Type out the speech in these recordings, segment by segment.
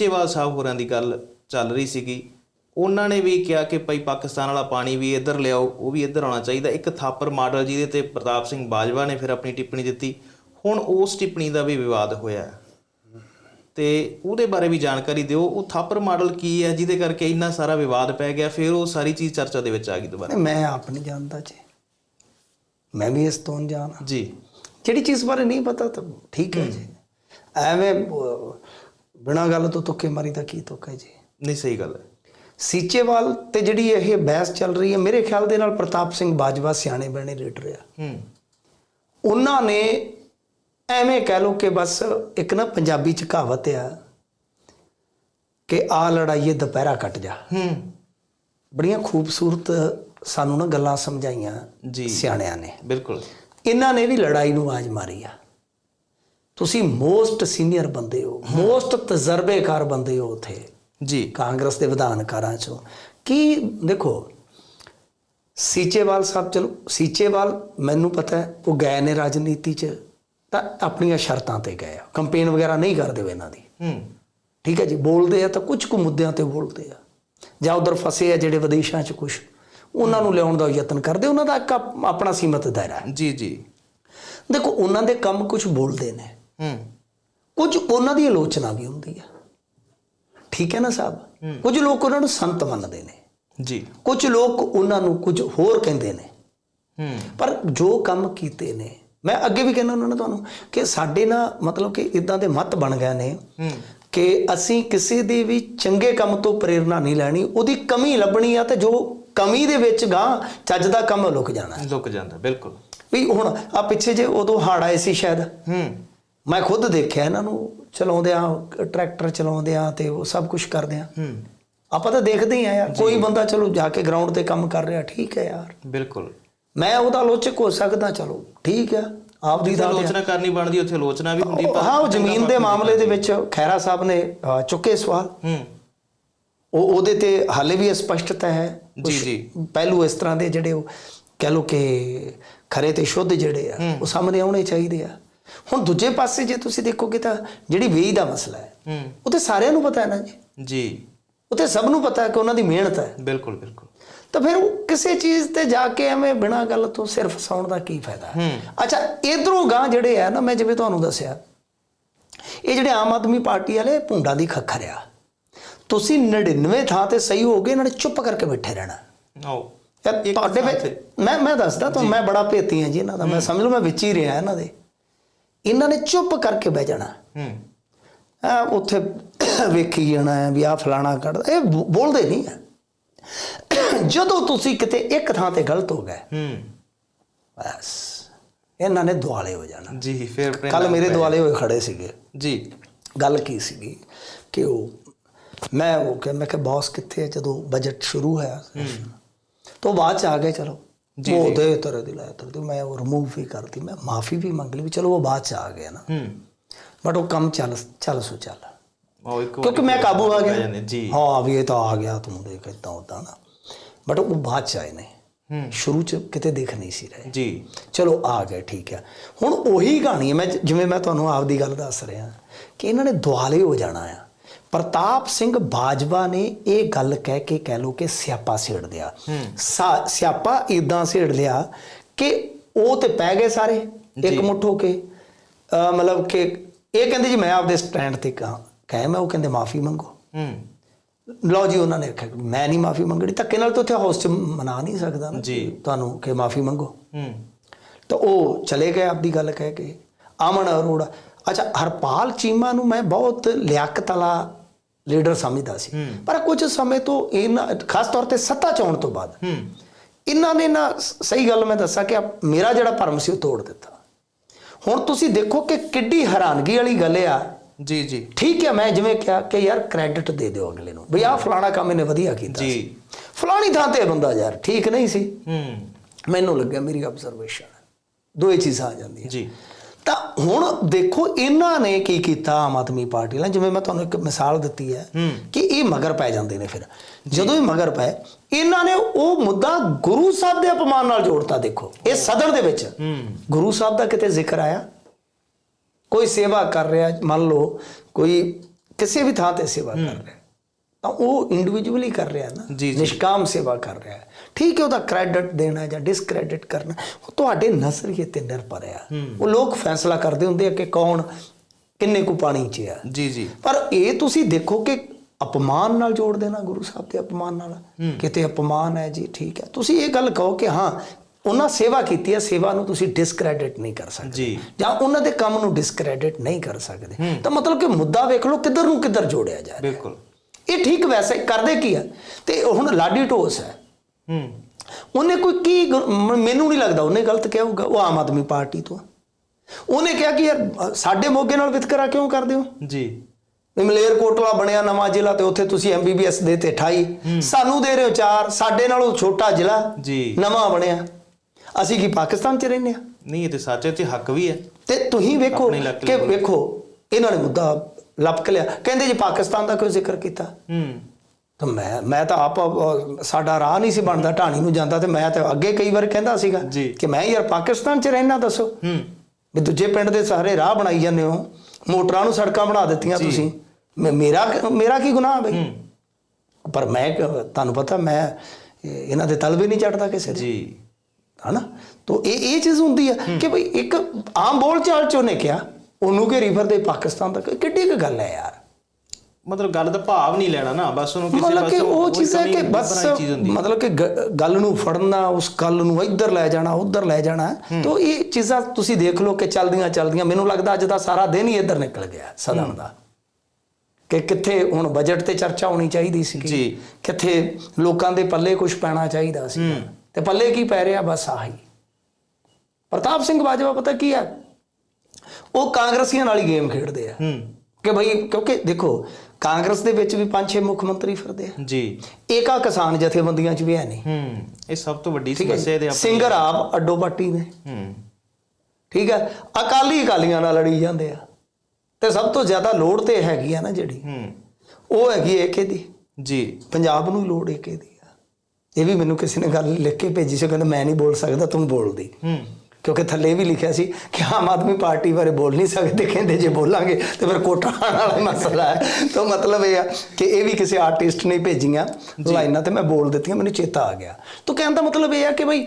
ਟੇਵਾਲ ਸਾਹਿਬ ਹੋਰਾਂ ਦੀ ਗੱਲ ਚੱਲ ਰਹੀ ਸੀਗੀ। ਉਹਨਾਂ ਨੇ ਵੀ ਕਿਹਾ ਕਿ ਭਾਈ ਪਾਕਿਸਤਾਨ ਵਾਲਾ ਪਾਣੀ ਵੀ ਇੱਧਰ ਲਿਆਓ ਉਹ ਵੀ ਇੱਧਰ ਆਉਣਾ ਚਾਹੀਦਾ। ਇੱਕ ਥਾਪਰ ਮਾਡਲ ਜਿਹਦੇ ਤੇ ਪ੍ਰਤਾਪ ਸਿੰਘ ਬਾਜਵਾ ਨੇ ਫਿਰ ਆਪਣੀ ਟਿੱਪਣੀ ਦਿੱਤੀ। ਹੁਣ ਉਸ ਟਿੱਪਣੀ ਦਾ ਵੀ ਵਿਵਾਦ ਹੋਇਆ। ਤੇ ਉਹਦੇ ਬਾਰੇ ਵੀ ਜਾਣਕਾਰੀ ਦਿਓ। ਉਹ ਥਾਪਰ ਮਾਡਲ ਕੀ ਹੈ ਜਿਹਦੇ ਕਰਕੇ ਇੰਨਾ ਸਾਰਾ ਵਿਵਾਦ ਪੈ ਗਿਆ ਫਿਰ ਉਹ ਸਾਰੀ ਚੀਜ਼ ਚਰਚਾ ਦੇ ਵਿੱਚ ਆ ਗਈ ਦੁਬਾਰਾ। ਮੈਂ ਆਪ ਨਹੀਂ ਜਾਣਦਾ ਜੀ। ਮੈਂ ਵੀ ਇਸ ਤੋਂ ਹਾਂ। ਜੀ। ਜਿਹੜੀ ਚੀਜ਼ ਬਾਰੇ ਨਹੀਂ ਪਤਾ ਤਾਂ ਠੀਕ ਹੈ ਜੀ। ਐਵੇਂ ਬਿਨਾਂ ਗੱਲ ਤੋਂ ਤੁੱਕੇ ਮਾਰੀ ਤਾਂ ਕੀ ਤੁੱਕ ਹੈ ਜੀ? ਨਹੀਂ ਸਹੀ ਗੱਲ ਹੈ। ਸੀਚੇਵਾਲ ਤੇ ਜਿਹੜੀ ਇਹ ਬਹਿਸ ਚੱਲ ਰਹੀ ਹੈ ਮੇਰੇ ਖਿਆਲ ਦੇ ਨਾਲ ਪ੍ਰਤਾਪ ਸਿੰਘ ਬਾਜਵਾ ਸਿਆਣੇ ਬਣੇ ਲੀਡਰ ਆ ਹੂੰ। ਉਹਨਾਂ ਨੇ ਐਵੇਂ ਕਹਿ ਲੋ ਕਿ ਬਸ ਇੱਕ ਨਾ ਪੰਜਾਬੀ ਚ ਕਹਾਵਤ ਆ ਕਿ ਆ ਲੜਾਈਏ ਦੁਪਹਿਰਾ ਕੱਟ ਜਾ। ਹੂੰ। ਬੜੀਆਂ ਖੂਬਸੂਰਤ ਸਾਨੂੰ ਨਾ ਗੱਲਾਂ ਸਮਝਾਈਆਂ ਜੀ। ਸਿਆਣਿਆਂ ਨੇ। ਬਿਲਕੁਲ। ਇਹਨਾਂ ਨੇ ਵੀ ਲੜਾਈ ਨੂੰ ਆਵਾਜ਼ ਮਾਰੀ ਆ। ਤੁਸੀਂ ਮੋਸਟ ਸੀਨੀਅਰ ਬੰਦੇ ਹੋ ਮੋਸਟ ਤਜਰਬੇਕਾਰ ਬੰਦੇ ਹੋ ਉਥੇ। ਜੀ। ਕਾਂਗਰਸ ਦੇ ਵਿਧਾਨਕਾਰਾਂ ਚੋਂ। ਕੀ ਦੇਖੋ ਸੀਚੇਵਾਲ ਸਾਹਿਬ ਚਲੋ ਸੀਚੇਵਾਲ ਮੈਨੂੰ ਪਤਾ ਹੈ ਉਹ ਗਏ ਨੇ ਰਾਜਨੀਤੀ 'ਚ ਤਾਂ ਆਪਣੀਆਂ ਸ਼ਰਤਾਂ ਤੇ ਗਏ ਆ। ਕੰਪੇਨ ਵਗੈਰਾ ਨਹੀਂ ਕਰਦੇ ਉਹ ਇਹਨਾਂ ਦੀ। ਹੂੰ। ਠੀਕ ਹੈ ਜੀ ਬੋਲਦੇ ਆ ਤਾਂ ਕੁਝ ਕੁ ਮੁੱਦਿਆਂ ਤੇ ਬੋਲਦੇ ਆ। ਜਾਂ ਉਧਰ ਫਸੇ ਆ ਜਿਹੜੇ ਵਿਦੇਸ਼ਾਂ 'ਚ ਕੁਝ ਉਹਨਾਂ ਨੂੰ ਲਿਆਉਣ ਦਾ ਯਤਨ ਕਰਦੇ ਉਹਨਾਂ ਦਾ ਇੱਕ ਆਪ- ਆਪਣਾ ਸੀਮਤ ਦਾਇਰਾ ਹੈ। ਜੀ ਜੀ। ਦੇਖੋ ਉਹਨਾਂ ਦੇ ਕੰਮ ਕੁਝ ਬੋਲਦੇ ਨੇ। ਹੂੰ। ਕੁਝ ਉਹਨਾਂ ਦੀ ਆਲੋਚਨਾ ਵੀ ਹੁੰਦੀ ਆ। ਠੀਕ ਹੈ ਨਾ ਸਾਹਿਬ? ਕੁਝ ਲੋਕ ਉਹਨਾਂ ਨੂੰ ਸੰਤ ਮੰਨਦੇ ਨੇ। ਜੀ। ਕੁਝ ਲੋਕ ਉਹਨਾਂ ਨੂੰ ਕੁਝ ਹੋਰ ਕਹਿੰਦੇ ਨੇ। ਹੂੰ। ਪਰ ਜੋ ਕੰਮ ਕੀਤੇ ਨੇ ਮੈਂ ਅੱਗੇ ਵੀ ਕਹਿੰਦਾ ਉਹਨਾਂ ਨੇ ਤੁਹਾਨੂੰ ਕਿ ਸਾਡੇ ਨਾ ਮਤਲਬ ਕਿ ਇਦਾਂ ਦੇ ਮਤ ਬਣ ਗਏ ਨੇ ਹੂੰ। ਕਿ ਅਸੀਂ ਕਿਸੇ ਦੇ ਵੀ ਚੰਗੇ ਕੰਮ ਤੋਂ ਪ੍ਰੇਰਣਾ ਨਹੀਂ ਲੈਣੀ ਉਹਦੀ ਕਮੀ ਲੱਭਣੀ ਆ ਤੇ ਜੋ ਕਮੀ ਦੇ ਵਿੱਚ ਗਾਂ ਚੱਜ ਦਾ ਕੰਮ ਲੁਕ ਜਾਣਾ। ਲੁਕ ਜਾਂਦਾ ਬਿਲਕੁਲ। ਵੀ ਹੁਣ ਆ ਪਿੱਛੇ ਜੇ ਉਦੋਂ ਹੜ ਆਏ ਸੀ ਸ਼ਾਇਦ। ਹੂੰ। ਮੈਂ ਖੁਦ ਦੇਖਿਆ ਇਹਨਾਂ ਨੂੰ ਚਲਾਉਂਦੇ ਆ ਟਰੈਕਟਰ ਚਲਾਉਂਦੇ ਆ ਤੇ ਉਹ ਸਭ ਕੁਝ ਕਰਦੇ ਆ। ਹੂੰ। ਆਪਾਂ ਤਾਂ ਦੇਖਦੇ ਹੀ ਆ ਯਾਰ ਕੋਈ ਬੰਦਾ ਚਲੋ ਜਾ ਕੇ ਗਰਾਊਂਡ ਤੇ ਕੰਮ ਕਰ ਰਿਹਾ ਠੀਕ ਹੈ ਯਾਰ। ਬਿਲਕੁਲ। ਮੈਂ ਉਹਦਾ ਆਲੋਚਕ ਹੋ ਸਕਦਾ ਚਲੋ ਠੀਕ ਆ ਆਪਦੀ ਜਿੱਥੇ ਦਾ ਆਲੋਚਨਾ ਕਰਨੀ ਬਣਦੀ ਉੱਥੇ ਆਲੋਚਨਾ ਵੀ ਹੁੰਦੀ ਹਾਂ ਉਹ ਜ਼ਮੀਨ ਦੇ ਮਾਮਲੇ ਦੇ ਵਿੱਚ ਖੈਰਾ ਸਾਹਿਬ ਨੇ ਚੁੱਕੇ ਸਵਾਲ। ਹੂੰ। ਉਹ ਉਹਦੇ ਤੇ ਹਾਲੇ ਵੀ ਸਪਸ਼ਟਤਾ ਹੈ। ਜੀ, ਜੀ। ਪਹਿਲੂ ਇਸ ਤਰ੍ਹਾਂ ਦੇ ਜਿਹੜੇ ਉਹ ਕਹਿ ਲੋ ਕਿ ਖਰੇ ਤੇ ਸ਼ੁੱਧ ਜਿਹੜੇ ਆ ਉਹ ਸਾਹਮਣੇ ਆਉਣੇ ਚਾਹੀਦੇ ਆ। ਹੁਣ ਦੂਜੇ ਪਾਸੇ ਜੇ ਤੁਸੀਂ ਦੇਖੋਗੇ ਤਾਂ ਜਿਹੜੀ ਵੇਈ ਦਾ ਮਸਲਾ ਹੈ ਹੂੰ। ਉਹ ਤੇ ਸਾਰਿਆਂ ਨੂੰ ਪਤਾ ਹੈ ਨਾ ਜੀ। ਜੀ। ਉਹ ਤੇ ਸਭ ਨੂੰ ਪਤਾ ਹੈ ਕਿ ਉਹਨਾਂ ਦੀ ਮਿਹਨਤ ਹੈ। ਬਿਲਕੁਲ ਬਿਲਕੁਲ। ਤਾਂ ਫਿਰ ਉਹ ਕਿਸੇ ਚੀਜ਼ ਤੇ ਜਾ ਕੇ ਐਵੇਂ ਬਿਨਾਂ ਗੱਲ ਤੋਂ ਸਿਰਫ ਫਸਾਉਣ ਦਾ ਕੀ ਫਾਇਦਾ ਹੈ? ਅੱਛਾ ਇਧਰੋਂ ਗਾਂ ਜਿਹੜੇ ਆ ਨਾ ਮੈਂ ਜਿਵੇਂ ਤੁਹਾਨੂੰ ਦੱਸਿਆ ਇਹ ਜਿਹੜੇ ਆਮ ਆਦਮੀ ਪਾਰਟੀ ਵਾਲੇ ਭੁੰਡਾ ਦੀ ਖੱਖਰ ਆ ਤੁਸੀਂ 99 ਥਾਂ ਤੇ ਸਹੀ ਹੋਗੇ ਇਹਨਾਂ ਨੇ ਚੁੱਪ ਕਰਕੇ ਬੈਠੇ ਰਹਿਣਾ। ਆਓ। ਤੁਹਾਡੇ ਵਿੱਚ। ਮੈਂ ਮੈਂ ਦੱਸਦਾ ਤੁਹਾਨੂੰ ਮੈਂ ਬੜਾ ਭੇਤੀ ਹਾਂ ਜੀ ਇਹਨਾਂ ਦਾ। ਮੈਂ ਸਮਝ ਲਓ ਮੈਂ ਵਿੱਚ ਹੀ ਰਿਹਾ ਇਹਨਾਂ ਦੇ। ਇਹਨਾਂ ਨੇ ਚੁੱਪ ਕਰਕੇ ਬਹਿ ਜਾਣਾ। ਹੂੰ। ਆ ਉੱਥੇ ਵੇਖੀ ਜਾਣਾ ਹੈ ਵੀ ਆ ਫਲਾਣਾ ਕੱਢਦਾ ਇਹ ਬੋਲਦੇ ਨਹੀਂ ਹੈ। ਜਦੋਂ ਤੁਸੀਂ ਕਿਤੇ ਇੱਕ ਥਾਂ ਤੇ ਗਲਤ ਹੋ ਗਏ ਹੂੰ। ਬਸ। ਇਹਨਾਂ ਨੇ ਦੁਆਲੇ ਹੋ ਜਾਣਾ। ਜੀ ਫਿਰ ਕੱਲ ਮੇਰੇ ਦੁਆਲੇ ਹੋਏ ਖੜੇ ਸੀਗੇ। ਜੀ। ਗੱਲ ਕੀ ਸੀਗੀ ਕਿ ਉਹ ਮੈਂ ਉਹ ਕਿ ਮੈਂ ਕਿ ਬੌਸ ਕਿੱਥੇ ਹੈ? ਜਦੋਂ ਬਜਟ ਸ਼ੁਰੂ ਹੋਇਆ ਤੋਂ ਬਾਅਦ ਚ ਆ ਗਏ ਚਲੋ। ਜੀ, ਉਹ। ਦੇ ਤਰ੍ਹਾਂ ਦੀ ਲਾਇਆ ਦੀ ਮੈਂ ਉਹ ਰਿਮੂਵ ਵੀ ਕਰਤੀ ਮੈਂ ਮਾਫੀ ਵੀ ਮੰਗ ਲਈ ਵੀ ਚਲੋ ਉਹ ਬਾਅਦ ਚ ਆ ਗਿਆ ਨਾ। ਹੂੰ। ਬਟ ਉਹ ਕੰਮ ਚੱਲ ਚੱਲ ਸੋ ਚੱਲ। ਕਿਉਂਕਿ ਮੈਂ ਕਾਬੂ ਆ ਗਿਆ। ਜੀ। ਹਾਂ ਵੀ ਇਹ ਤਾਂ ਆ ਗਿਆ ਤੂੰ ਦੇਖ ਇਦਾਂ ਉਦਾਂ ਨਾ। ਬਟ ਉਹ ਬਾਅਦ ਚ ਆਏ ਨੇ। ਹੂੰ। ਸ਼ੁਰੂ ਚ ਕਿਤੇ ਦਿਖ ਨਹੀਂ ਸੀ ਰਹੇ। ਜੀ। ਚਲੋ ਆ ਗਏ ਠੀਕ ਹੈ ਹੁਣ ਉਹੀ ਕਹਾਣੀ ਹੈ ਮੈਂ ਜਿਵੇਂ ਮੈਂ ਤੁਹਾਨੂੰ ਆਪਦੀ ਗੱਲ ਦੱਸ ਰਿਹਾ ਕਿ ਇਹਨਾਂ ਨੇ ਦੁਆਲੇ ਹੋ ਜਾਣਾ ਆ। ਪ੍ਰਤਾਪ ਸਿੰਘ ਬਾਜਵਾ ਨੇ ਇਹ ਗੱਲ ਕਹਿ ਕੇ ਕਹਿ ਲੋ ਕਿ ਸਿਆਪਾ ਛੇੜ ਦਿਆ ਸਾ- ਸਿਆਪਾ ਇਦਾਂ ਛੇੜ ਲਿਆ ਕਿ ਉਹ ਤੇ ਪੈ ਗਏ ਸਾਰੇ ਇੱਕ ਮੁੱਠ ਹੋ ਕੇ। ਮਤਲਬ ਕਿ ਇਹ ਕਹਿੰਦੇ ਜੀ ਮੈਂ ਆਪਦੇ ਸਟੈਂਡ ਤੇ ਕਹਾਂ ਕਾਇਮ ਹੈ ਉਹ ਕਹਿੰਦੇ ਮਾਫੀ ਮੰਗੋ। ਹੂੰ। ਲਓ ਜੀ ਉਹਨਾਂ ਨੇ ਆਖਿਆ ਕਿ ਮੈਂ ਨਹੀਂ ਮਾਫੀ ਮੰਗਣੀ ਧੱਕੇ ਨਾਲ ਤਾਂ ਉੱਥੇ ਹਾਊਸ 'ਚ ਮਨਾ ਨਹੀਂ ਸਕਦਾ ਨਾ। ਤੁਹਾਨੂੰ ਕਿ ਮਾਫੀ ਮੰਗੋ। ਹੂੰ। ਤਾਂ ਉਹ ਚਲੇ ਗਏ ਆਪਦੀ ਗੱਲ ਕਹਿ ਕੇ। ਆਮਨ ਅਰੋੜਾ ਅੱਛਾ ਹਰਪਾਲ ਚੀਮਾ ਨੂੰ ਮੈਂ ਬਹੁਤ ਲਿਆਕਤ ਵਾਲਾ ਲੀਡਰ ਸਮਝਦਾ ਸੀ। ਪਰ ਕੁਝ ਸਮੇਂ ਤੋਂ ਇਹਨਾਂ ਖਾਸ ਤੌਰ ਤੇ ਸੱਤਾ ਚ ਆਉਣ ਤੋਂ ਬਾਅਦ ਇਹਨਾਂ ਨੇ ਨਾ ਸਹੀ ਗੱਲ ਮੈਂ ਦੱਸਾਂ ਕਿ ਮੇਰਾ ਜਿਹੜਾ ਭਰਮ ਸੀ ਉਹ ਤੋੜ ਦਿੱਤਾ। ਹੁਣ ਤੁਸੀਂ ਦੇਖੋ ਕਿ ਕਿੱਡੀ ਹੈਰਾਨਗੀ ਵਾਲੀ ਗੱਲ ਆ। ਜੀ ਜੀ। ਠੀਕ ਹੈ ਮੈਂ ਜਿਵੇਂ ਕਿਹਾ ਕਿ ਯਾਰ ਕ੍ਰੈਡਿਟ ਦੇ ਦਿਓ ਅਗਲੇ ਨੂੰ। ਵੀ ਆਹ ਫਲਾਣਾ ਕੰਮ ਇਹਨੇ ਵਧੀਆ ਕੀਤਾ ਜੀ। ਫਲਾਣੀ ਥਾਂ ਤੇ ਬੰਦਾ ਯਾਰ ਠੀਕ ਨਹੀਂ ਸੀ। ਹੂੰ। ਮੈਨੂੰ ਲੱਗਿਆ ਮੇਰੀ ਆਬਜ਼ਰਵੇਸ਼ਨ ਦੋਏ ਚੀਜ਼ਾਂ ਆ ਜਾਂਦੀਆਂ। ਜੀ। ਤਾਂ ਹੁਣ ਦੇਖੋ ਇਹਨਾਂ ਨੇ ਕੀ ਕੀਤਾ ਆਮ ਆਦਮੀ ਪਾਰਟੀ ਨਾਲ। ਜਿਵੇਂ ਮੈਂ ਤੁਹਾਨੂੰ ਇੱਕ ਮਿਸਾਲ ਦਿੱਤੀ ਹੈ। ਕਿ ਇਹ ਮਗਰ ਪੈ ਜਾਂਦੇ ਨੇ ਫਿਰ। ਜਦੋਂ ਇਹ ਮਗਰ ਪਏ ਇਹਨਾਂ ਨੇ ਉਹ ਮੁੱਦਾ ਗੁਰੂ ਸਾਹਿਬ ਦੇ ਅਪਮਾਨ ਨਾਲ ਜੋੜਤਾ ਦੇਖੋ ਇਹ ਸਦਨ ਦੇ ਵਿੱਚ। ਗੁਰੂ ਸਾਹਿਬ ਦਾ ਕਿਤੇ ਜ਼ਿਕਰ ਆਇਆ? ਕੋਈ ਸੇਵਾ ਕਰ ਰਿਹਾ ਮੰਨ ਲਓ ਕੋਈ ਕਿਸੇ ਵੀ ਥਾਂ ਤੇ ਸੇਵਾ ਕਰ ਰਿਹਾ। ਤਾਂ ਉਹ ਇੰਡੀਵਿਜੂਅਲੀ ਕਰ ਰਿਹਾ ਨਾ। ਨਿਸ਼ਕਾਮ ਸੇਵਾ ਕਰ ਰਿਹਾ। ਠੀਕ ਹੈ ਉਹਦਾ ਕ੍ਰੈਡਿਟ ਦੇਣਾ ਜਾਂ ਡਿਸਕ੍ਰੈਡਿਟ ਕਰਨਾ ਉਹ ਤੁਹਾਡੇ ਨਜ਼ਰੀਏ ਤੇ ਨਿਰਭਰ ਆ ਉਹ ਲੋਕ ਫੈਸਲਾ ਕਰਦੇ ਹੁੰਦੇ ਆ ਕਿ ਕੌਣ ਕਿੰਨੇ ਕੁ ਪਾਣੀ 'ਚ ਆ। ਜੀ ਜੀ। ਪਰ ਇਹ ਤੁਸੀਂ ਦੇਖੋ ਕਿ ਅਪਮਾਨ ਨਾਲ ਜੋੜ ਦੇਣਾ ਗੁਰੂ ਸਾਹਿਬ ਦੇ ਅਪਮਾਨ ਨਾਲ। ਕਿਤੇ ਅਪਮਾਨ ਹੈ ਜੀ ਠੀਕ ਹੈ। ਤੁਸੀਂ ਇਹ ਗੱਲ ਕਹੋ ਕਿ ਹਾਂ ਉਹਨਾਂ ਸੇਵਾ ਕੀਤੀ ਹੈ ਸੇਵਾ ਨੂੰ ਤੁਸੀਂ ਡਿਸਕ੍ਰੈਡਿਟ ਨਹੀਂ ਕਰ ਸਕਦੇ। ਜੀ। ਉਹਨਾਂ ਦੇ ਕੰਮ ਨੂੰ ਡਿਸਕ੍ਰੈਡਿਟ ਨਹੀਂ ਕਰ ਸਕਦੇ। ਤਾਂ ਮਤਲਬ ਕਿ ਮੁੱਦਾ ਵੇਖ ਲਓ ਕਿੱਧਰ ਨੂੰ ਕਿੱਧਰ ਜੋੜਿਆ ਜਾ ਰਿਹਾ। ਬਿਲਕੁਲ। ਇਹ ਠੀਕ ਵੈਸੇ ਕਰਦੇ ਕੀ ਆ? ਤੇ ਹੁਣ ਲਾਡੀ ਢੋਸ ਹੈ। ਹੂੰ। ਉਹਨੇ ਕੋਈ ਕੀ ਗ- ਮੈਨੂੰ ਨਹੀਂ ਲੱਗਦਾ ਉਹਨੇ ਗਲਤ ਕਿਹਾ ਹੋਊਗਾ ਉਹ ਆਮ ਆਦਮੀ ਪਾਰਟੀ ਤੋਂ ਆ। ਉਹਨੇ ਕਿਹਾ ਕਿ ਯਾਰ ਸਾਡੇ ਮੋਗੇ ਨਾਲ ਵਿਤਕਰਾ ਕਿਉਂ ਕਰਦੇ ਹੋ? ਜੀ। ਵੀ ਮਲੇਰਕੋਟਲਾ ਬਣਿਆ ਨਵਾਂ ਜ਼ਿਲ੍ਹਾ ਤੇ ਉੱਥੇ ਤੁਸੀਂ ਐਮਬੀਬੀਐਸ ਦੇ ਤੇ 28 ਸਾਨੂੰ ਦੇ ਰਹੇ ਹੋ 4 ਸਾਡੇ ਨਾਲੋਂ ਛੋਟਾ ਜ਼ਿਲ੍ਹਾ ਜੀ। ਨਵਾਂ ਬਣਿਆ। ਅਸੀਂ ਕੀ ਪਾਕਿਸਤਾਨ 'ਚ ਰਹਿੰਦੇ ਆ? ਨਹੀਂ ਇਹ ਤੇ ਸੱਚ ਹੈ ਤੇ ਹੱਕ ਵੀ ਹੈ। ਤੇ ਤੁਸੀਂ ਵੇਖੋ ਆਪਣੇ ਇਲਾਕੇ ਕਿ ਵੇਖੋ ਇਹਨਾਂ ਨੇ ਮੁੱਦਾ ਲਪਕ ਲਿਆ। ਕਹਿੰਦੇ ਜੀ ਪਾਕਿਸਤਾਨ ਦਾ ਕੋਈ ਜ਼ਿਕਰ ਕੀਤਾ? ਹੂੰ। ਤਾਂ ਮੈਂ ਮੈਂ ਤਾਂ ਆਪ ਸਾਡਾ ਰਾਹ ਨਹੀਂ ਸੀ ਬਣਦਾ ਢਾਣੀ ਨੂੰ ਜਾਂਦਾ ਤੇ ਮੈਂ ਤਾਂ ਅੱਗੇ ਕਈ ਵਾਰ ਕਹਿੰਦਾ ਸੀਗਾ। ਕਿ ਮੈਂ ਯਾਰ ਪਾਕਿਸਤਾਨ 'ਚ ਰਹਿਣਾ ਦੱਸੋ। ਹੂੰ। ਵੀ ਦੂਜੇ ਪਿੰਡ ਦੇ ਸਾਰੇ ਰਾਹ ਬਣਾਈ ਜਾਂਦੇ ਹੋ। ਮੋਟਰਾਂ ਨੂੰ ਸੜਕਾਂ ਬਣਾ ਦਿੱਤੀਆਂ। ਤੁਸੀਂ। ਮੇਰਾ ਮੇਰਾ ਕੀ ਗੁਨਾਹ ਬਈ? ਪਰ ਮੈਂ ਤੁਹਾਨੂੰ ਪਤਾ ਮੈਂ ਇਹ- ਇਹਨਾਂ ਦੇ ਤਲਵੇ ਨਹੀਂ ਚੜਦਾ ਕਿਸੇ ਦੇ। ਜੀ। ਹਨਾ? ਤੋ ਇਹ ਇਹ ਚੀਜ਼ ਹੁੰਦੀ ਆ ਕਿ ਭਈ ਇੱਕ ਆਮ ਬੋਲ ਚਾਲ ਚ ਉਹਨੇ ਕਿਹਾ ਉਹਨੂੰ ਘੇਰੀ ਫਿਰਦੇ ਪਾਕਿਸਤਾਨ ਤੱਕ। ਕਿੱਡੀ ਕੁ ਗੱਲ ਹੈ ਯਾਰ। ਮਤਲਬ ਗੱਲ ਦਾ ਭਾਵ ਨਹੀਂ ਲੈਣਾ ਨਾ ਬਸ ਉਹਨੂੰ ਕਿਸੇ ਮਤਲਬ ਕਿ ਉਹ ਚੀਜ਼ ਹੈ ਕਿ ਬਸ। ਮਤਲਬ ਕਿ ਗੱਲ ਨੂੰ ਫੜਨਾ ਉਸ ਗੱਲ ਨੂੰ ਇੱਧਰ ਲੈ ਜਾਣਾ ਉੱਧਰ ਲੈ ਜਾਣਾ ਤੋਂ ਇਹ ਚੀਜ਼ਾਂ ਤੁਸੀਂ ਦੇਖ ਲਓ ਕਿ ਚਲਦੀਆਂ ਚਲਦੀਆਂ। ਮੈਨੂੰ ਲੱਗਦਾ ਅੱਜ ਦਾ ਸਾਰਾ ਦਿਨ ਹੀ ਇੱਧਰ ਨਿਕਲ ਗਿਆ ਸਦਨ ਦਾ। ਕਿ ਕਿੱਥੇ ਹੁਣ ਬਜਟ ਤੇ ਚਰਚਾ ਹੋਣੀ ਚਾਹੀਦੀ ਸੀ। ਜੀ। ਕਿੱਥੇ ਲੋਕਾਂ ਦੇ ਪੱਲੇ ਕੁਝ ਪੈਣਾ ਚਾਹੀਦਾ ਸੀ। ਤੇ ਪੱਲੇ ਕੀ ਪੈ ਰਿਹਾ? ਬਸ ਆਹੀ। ਪ੍ਰਤਾਪ ਸਿੰਘ ਬਾਜਵਾ ਪਤਾ ਕੀ ਹੈ? ਉਹ ਕਾਂਗਰਸੀਆਂ ਨਾਲ ਹੀ ਗੇਮ ਖੇਡਦੇ ਆ। ਕਿ ਭਈ ਕਿਉਂਕਿ ਦੇਖੋ ਕਾਂਗਰਸ ਦੇ ਵਿੱਚ ਵੀ ਪੰਜ ਛੇ ਮੁੱਖ ਮੰਤਰੀ ਫਿਰਦੇ ਆ। ਜੀ। ਏਕਾ ਕਿਸਾਨ ਜਥੇਬੰਦੀਆਂ ਚ ਵੀ ਹੈ ਨਹੀਂ। ਹੂੰ ਇਹ ਸਭ ਤੋਂ ਵੱਡੀ ਸਮੱਸਿਆ ਜੀ? ਆਪਣੇ ਸਿੰਗਰ ਆਪ ਅੱਡੋ ਪਾਰਟੀ ਨੇ। ਹੂੰ। ਠੀਕ ਹੈ। ਅਕਾਲੀ ਅਕਾਲੀਆਂ ਨਾਲ ਲੜੀ ਜਾਂਦੇ ਆ। ਤੇ ਸਭ ਤੋਂ ਜ਼ਿਆਦਾ ਲੋੜ ਤੇ ਹੈਗੀ ਆ ਨਾ ਜਿਹੜੀ। ਹੂੰ। ਉਹ ਹੈਗੀ ਏਕੇ ਦੀ। ਜੀ। ਪੰਜਾਬ ਨੂੰ ਲੋੜ ਏਕੇ ਦੀ ਆ। ਇਹ ਵੀ ਮੈਨੂੰ ਕਿਸੇ ਨੇ ਗੱਲ ਲਿਖ ਕੇ ਭੇਜੀ ਸੀ ਕਹਿੰਦਾ ਮੈਂ ਨਹੀਂ ਬੋਲ ਸਕਦਾ ਤੂੰ ਬੋਲਦੀ। ਹੂੰ। ਕਿਉਂਕਿ ਥੱਲੇ ਵੀ ਲਿਖਿਆ ਸੀ ਕਿ ਆਮ ਆਦਮੀ ਪਾਰਟੀ ਬਾਰੇ ਬੋਲ ਨਹੀਂ ਸਕਦੇ ਕਹਿੰਦੇ ਜੇ ਬੋਲਾਂਗੇ ਤੇ ਫਿਰ ਕੋਟਾ ਵਾਲਾ ਮਸਲਾ ਹੈ। ਤਾਂ ਮਤਲਬ ਇਹ ਆ ਕਿ ਇਹ ਵੀ ਕਿਸੇ ਆਰਟਿਸਟ ਨੇ ਭੇਜੀਆਂ ਲਾਈਨਾਂ ਤੇ ਮੈਂ ਬੋਲ ਦਿੱਤੀਆਂ ਮੈਨੂੰ ਚੇਤਾ ਆ ਗਿਆ। ਤਾਂ ਕਹਿਣ ਦਾ ਮਤਲਬ ਇਹ ਆ ਕਿ ਬਈ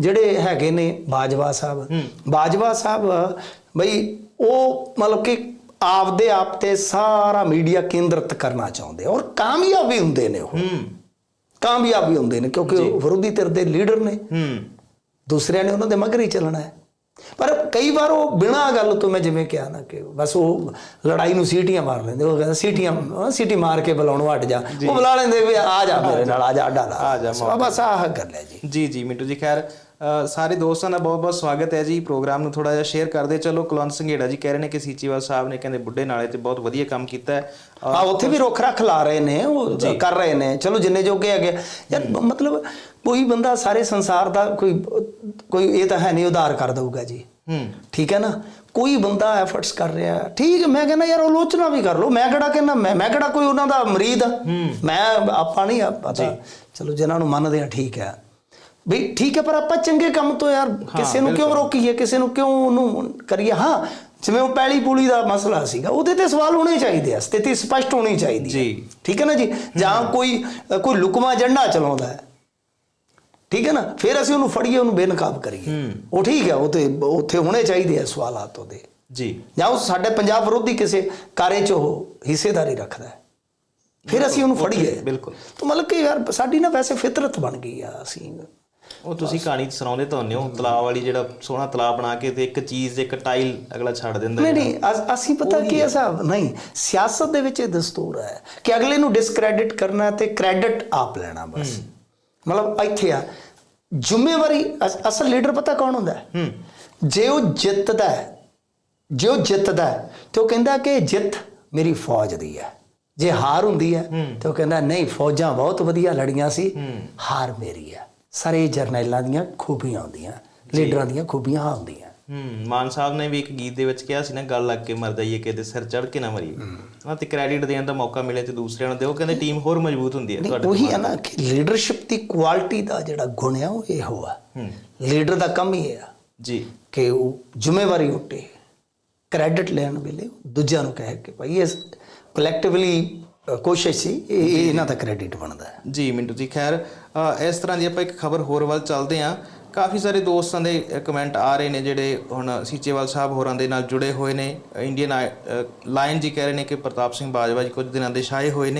ਜਿਹੜੇ ਹੈਗੇ ਨੇ ਬਾਜਵਾ ਸਾਹਿਬ ਬਾਜਵਾ ਸਾਹਿਬ ਬਈ ਉਹ ਮਤਲਬ ਕਿ ਆਪਦੇ ਆਪ ਤੇ ਸਾਰਾ ਮੀਡੀਆ ਕੇਂਦਰਿਤ ਕਰਨਾ ਚਾਹੁੰਦੇ ਔਰ ਕਾਮਯਾਬ ਵੀ ਹੁੰਦੇ ਨੇ ਉਹ। ਕਾਮਯਾਬ ਵੀ ਹੁੰਦੇ ਨੇ ਕਿਉਂਕਿ ਉਹ ਵਿਰੋਧੀ ਧਿਰ ਦੇ ਲੀਡਰ ਨੇ। ਦੂਸਰਿਆਂ ਨੇ ਉਹਨਾਂ ਦੇ ਮਗਰ ਹੀ ਚੱਲਣਾ ਹੈ। ਪਰ ਕਈ ਵਾਰ ਉਹ ਬਿਨਾਂ ਗੱਲ ਤੋਂ ਮੈਂ ਜਿਵੇਂ ਕਿਹਾ ਨਾ ਕਿ ਬਸ ਉਹ ਲੜਾਈ ਨੂੰ ਸੀਟੀਆਂ ਮਾਰ ਲੈਂਦੇ ਉਹ ਕਹਿੰਦਾ ਸੀਟੀਆਂ ਸੀਟੀ ਮਾਰ ਕੇ ਬੁਲਾਉਣੋਂ ਹਟ ਜਾ। ਉਹ ਬੁਲਾ ਲੈਂਦੇ ਵੀ ਆ ਜਾ ਮੇਰੇ ਨਾਲ ਆ ਜਾ ਅੱਡਾ ਲਾ। ਆ ਜਾ, ਬਸ- ਆਹ ਗੱਲ ਹੈ ਜੀ। ਜੀ ਜੀ ਮਿੰਟੂ ਜੀ ਖੈਰ ਸਾਰੇ ਦੋਸਤਾਂ ਦਾ ਬਹੁਤ ਬਹੁਤ ਸਵਾਗਤ ਹੈ ਜੀ ਪ੍ਰੋਗਰਾਮ ਨੂੰ ਥੋੜਾ ਜਿਹਾ ਸ਼ੇਅਰ ਕਰਦੇ ਚਲੋ ਕੁਲਵੰਤ ਸੰਘੇੜਾ ਜੀ ਕਹਿ ਰਹੇ ਨੇ ਕਿ ਸੀਚੀਵਾਲ ਸਾਹਿਬ ਨੇ ਕਹਿੰਦੇ ਬੁੱਢੇ ਨਾਲੇ ਤੇ ਬਹੁਤ ਵਧੀਆ ਕੰਮ ਕੀਤਾ ਹੈ। ਆ ਉੱਥੇ ਵੀ ਰੁੱਖ ਰੱਖ ਲਾ ਰਹੇ ਨੇ ਉਹ ਕਰ ਰਹੇ ਨੇ। ਚਲੋ ਜਿੰਨੇ ਜੋਗੇ ਹੈਗੇ ਯਾਰ ਮਤਲਬ ਕੋਈ ਬੰਦਾ ਸਾਰੇ ਸੰਸਾਰ ਦਾ ਕੋਈ ਕੋਈ ਇਹ ਤਾਂ ਹੈ ਨਹੀਂ ਉਧਾਰ ਕਰ ਦਊਗਾ ਜੀ। ਹੂੰ। ਠੀਕ ਹੈ ਨਾ? ਕੋਈ ਬੰਦਾ ਐਫਰਟਸ ਕਰ ਰਿਹਾ। ਹੈ। ਠੀਕ ਹੈ ਮੈਂ ਕਹਿੰਦਾ ਯਾਰ ਆਲੋਚਨਾ ਵੀ ਕਰ ਲਓ। ਮੈਂ ਕਿਹੜਾ ਕਹਿੰਦਾ ਮੈਂ ਮੈਂ ਕਿਹੜਾ ਕੋਈ ਉਹਨਾਂ ਦਾ ਮਰੀਦ ਮੈਂ ਆਪਾਂ ਨਹੀਂ ਪਤਾ ਚਲੋ ਜਿਨ੍ਹਾਂ ਨੂੰ ਮੰਨਦੇ ਆ ਠੀਕ ਹੈ। ਵੀ ਠੀਕ ਹੈ ਪਰ ਆਪਾਂ ਚੰਗੇ ਕੰਮ ਤੋਂ ਯਾਰ ਕਿਸੇ ਨੂੰ ਕਿਉਂ ਰੋਕੀਏ ਕਿਸੇ ਨੂੰ ਕਿਉਂ ਉਹਨੂੰ ਕਰੀਏ? ਹਾਂ ਜਿਵੇਂ ਉਹ ਪੈਲੀ ਪੂਲੀ ਦਾ ਮਸਲਾ ਸੀਗਾ ਉਹਦੇ ਤੇ ਸਵਾਲ ਹੋਣੇ ਚਾਹੀਦੇ ਆ ਸਥਿਤੀ ਸਪਸ਼ਟ ਹੋਣੀ ਚਾਹੀਦੀ ਹੈ ਜੀ। ਠੀਕ ਹੈ ਨਾ ਜੀ? ਜਾਂ ਕੋਈ ਕੋਈ ਲੁਕਮਾ ਏਜੰਡਾ ਚਲਾਉਂਦਾ ਹੈ। ਠੀਕ ਹੈ ਨਾ? ਫਿਰ ਅਸੀਂ ਉਹਨੂੰ ਫੜੀਏ ਉਹਨੂੰ ਬੇਨਕਾਬ ਕਰੀਏ। ਉਹ ਠੀਕ ਹੈ ਉਹ ਤੇ ਉੱਥੇ ਹੋਣੇ ਚਾਹੀਦੇ ਆ ਸਵਾਲਾਤ ਉਹਦੇ। ਜੀ। ਜਾਂ ਉਹ ਸਾਡੇ ਪੰਜਾਬ ਵਿਰੋਧੀ ਕਿਸੇ ਕਾਰੇ 'ਚ ਉਹ ਹਿੱਸੇਦਾਰੀ ਰੱਖਦਾ ਹੈ। ਫਿਰ ਅਸੀਂ ਉਹਨੂੰ ਫੜੀਏ। ਬਿਲਕੁਲ। ਤਾਂ ਮਤਲਬ ਕਿ ਯਾਰ ਸਾਡੀ ਨਾ ਵੈਸੇ ਫਿਤਰਤ ਬਣ ਗਈ ਆ ਅਸੀਂ। ਉਹ ਤੁਸੀਂ ਕਹਾਣੀ ਚ ਸੁਣਾਉਂਦੇ ਤਾਂ ਹੁੰਦੇ ਹੋ ਤਲਾਬ ਵਾਲੀ ਜਿਹੜਾ ਸੋਹਣਾ ਤਲਾਬ ਬਣਾ ਕੇ ਤੇ ਇੱਕ ਚੀਜ਼ ਇੱਕ ਟਾਈਲ ਅਗਲਾ ਛੱਡ ਦਿੰਦਾ ਨਹੀਂ ਨਹੀਂ ਅਸ- ਅਸੀਂ ਪਤਾ ਕੀ ਹੈ। ਸਾਹਿਬ? ਨਹੀਂ ਸਿਆਸਤ ਦੇ ਵਿੱਚ ਇਹ ਦਸਤੂਰ ਹੈ ਕਿ ਅਗਲੇ ਨੂੰ ਡਿਸਕ੍ਰੈਡਿਟ ਕਰਨਾ ਤੇ ਕ੍ਰੈਡਿਟ ਆਪ ਲੈਣਾ ਬਸ। ਮਤਲਬ ਇੱਥੇ ਆ ਜ਼ਿੰਮੇਵਾਰੀ ਅਸ- ਅਸਲ ਲੀਡਰ ਪਤਾ ਕੌਣ ਹੁੰਦਾ ਹੈ? ਜੇ ਉਹ ਜਿੱਤਦਾ ਹੈ ਜੇ ਉਹ ਜਿੱਤਦਾ ਹੈ ਤੇ ਉਹ ਕਹਿੰਦਾ ਕਿ ਜਿੱਤ ਮੇਰੀ ਫੌਜ ਦੀ ਹੈ। ਜੇ ਹਾਰ ਹੁੰਦੀ ਹੈ ਤੇ ਉਹ ਕਹਿੰਦਾ ਨਹੀਂ ਫੌਜਾਂ ਬਹੁਤ ਵਧੀਆ ਲੜੀਆਂ ਸੀ ਹਾਰ ਮੇਰੀ ਹੈ। ਸਾਰੇ ਜਰਨੈਲਾਂ ਦੀਆਂ ਖੂਬੀਆਂ ਹੁੰਦੀਆਂ ਲੀਡਰਾਂ ਦੀਆਂ ਖੂਬੀਆਂ ਆਹ ਹੁੰਦੀਆਂ। ਹੂੰ ਮਾਨ ਸਾਹਿਬ ਨੇ ਵੀ ਇੱਕ ਗੀਤ ਦੇ ਵਿੱਚ ਕਿਹਾ ਸੀ ਨਾ ਗੱਲ ਲੱਗ ਕੇ ਮਰ ਜਾਈਏ ਕਿਤੇ ਸਿਰ ਚੜ ਕੇ ਨਾ ਮਰੀਏ। ਹਾਂ। ਤੇ ਕ੍ਰੈਡਿਟ ਦੇਣ ਦਾ ਮੌਕਾ ਮਿਲੇ ਤੇ ਦੂਸਰਿਆਂ ਨੂੰ ਦਿਓ ਕਹਿੰਦੇ ਟੀਮ ਹੋਰ ਮਜ਼ਬੂਤ ਹੁੰਦੀ ਹੈ ਤੁਹਾਡੇ ਉਹੀ ਹੈ ਨਾ ਕਿ ਲੀਡਰਸ਼ਿਪ ਦੀ ਕੁਆਲਿਟੀ ਦਾ ਜਿਹੜਾ ਗੁਣ ਆ ਉਹ ਇਹ ਹੋਆ ਹੂੰ। ਲੀਡਰ ਦਾ ਕੰਮ ਹੀ ਇਹ ਆ ਜੀ। ਕਿ ਉਹ ਜ਼ਿੰਮੇਵਾਰੀ ਉੱਤੇ ਕ੍ਰੈਡਿਟ ਲੈਣ ਵੇਲੇ ਦੂਜਿਆਂ ਨੂੰ ਕਹੇ ਕਿ ਭਾਈ ਇਸ ਕਲੈਕਟਿਵਲੀ ਕੋਸ਼ਿਸ਼ ਸੀ ਇਹ ਇਹ ਇਹਨਾਂ ਦਾ ਕ੍ਰੈਡਿਟ ਬਣਦਾ। ਹੈ ਜੀ ਮਿੰਟੂ ਜੀ ਖੈਰ ਇਸ ਤਰ੍ਹਾਂ ਦੀ ਆਪਾਂ ਇੱਕ ਖਬਰ ਹੋਰ ਵੱਲ ਚੱਲਦੇ ਹਾਂ। ਕਾਫੀ ਸਾਰੇ ਦੋਸਤਾਂ ਦੇ ਕਮੈਂਟ ਆ ਰਹੇ ਨੇ ਜਿਹੜੇ ਹੁਣ ਸੀਚੇਵਾਲ ਸਾਹਿਬ ਹੋਰਾਂ ਦੇ ਨਾਲ ਜੁੜੇ ਹੋਏ ਨੇ। ਇੰਡੀਅਨ ਲਾਇਨ ਜੀ ਕਹਿ ਰਹੇ ਨੇ ਕਿ ਪ੍ਰਤਾਪ ਸਿੰਘ ਬਾਜਵਾ ਜੀ ਕੁਝ ਦਿਨਾਂ ਦੇ ਛਾਏ ਹੋਏ ਨੇ।